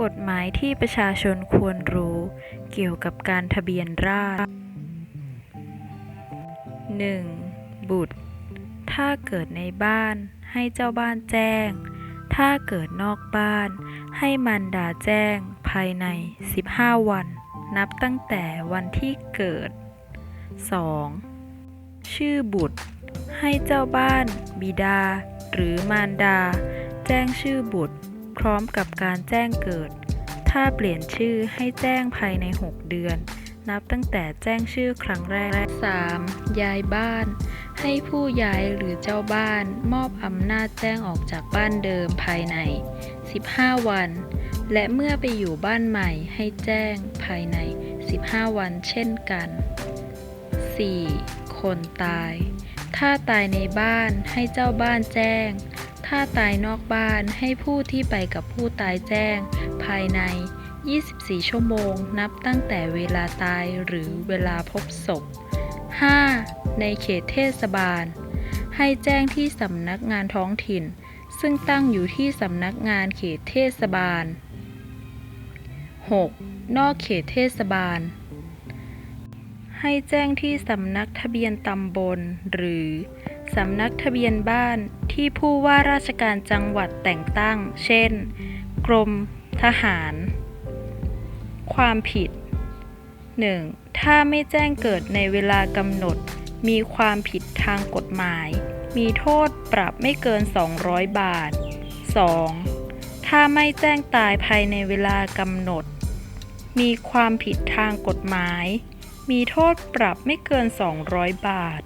กฎหมายที่ประชาชนควรรู้ เกี่ยวกับการทะเบียนราษฎร 1. บุตร ถ้าเกิดในบ้านให้เจ้าบ้านแจ้ง ถ้าเกิดนอกบ้าน ให้มารดาแจ้งภายใน 15 วัน นับตั้งแต่วันที่เกิด 2. ชื่อบุตร ให้เจ้าบ้าน บิดา หรือมารดา แจ้งชื่อบุตร พร้อมกับการแจ้งเกิด ถ้าเปลี่ยนชื่อให้แจ้งภายใน 6 เดือน นับตั้งแต่แจ้งชื่อครั้งแรก 3. ย้ายบ้าน ให้ผู้ย้ายหรือเจ้าบ้าน มอบอำนาจแจ้งออกจากบ้านเดิมภายใน 15 วัน และเมื่อไปอยู่บ้านใหม่ให้แจ้งภายใน 15 วันเช่นกัน 4. คนตาย ถ้าตายในบ้านให้เจ้าบ้านแจ้ง ถ้าตายนอกบ้านให้ผู้ที่ไปกับผู้ตายแจ้ง ภายใน 24 ชั่วโมง นับตั้งแต่เวลาตายหรือเวลาพบศพ 5. ในเขตเทศบาล ให้แจ้งที่สำนักงานท้องถิ่น ซึ่งตั้งอยู่ที่สำนักงานเขตเทศบาล 6. นอกเขตเทศบาล ให้แจ้งที่สำนักทะเบียนตำบลหรือ สำนักทะเบียนบ้านที่ผู้ว่าราชการจังหวัดแต่งตั้ง เช่น กรมทหาร ความผิด 1. ถ้าไม่แจ้งเกิดในเวลากำหนด มีความผิดทางกฎหมาย มีโทษปรับไม่เกิน 200 บาท 2. ถ้าไม่แจ้งตายภายในเวลากำหนด มีความผิดทางกฎหมาย มีโทษปรับไม่เกิน 200 บาท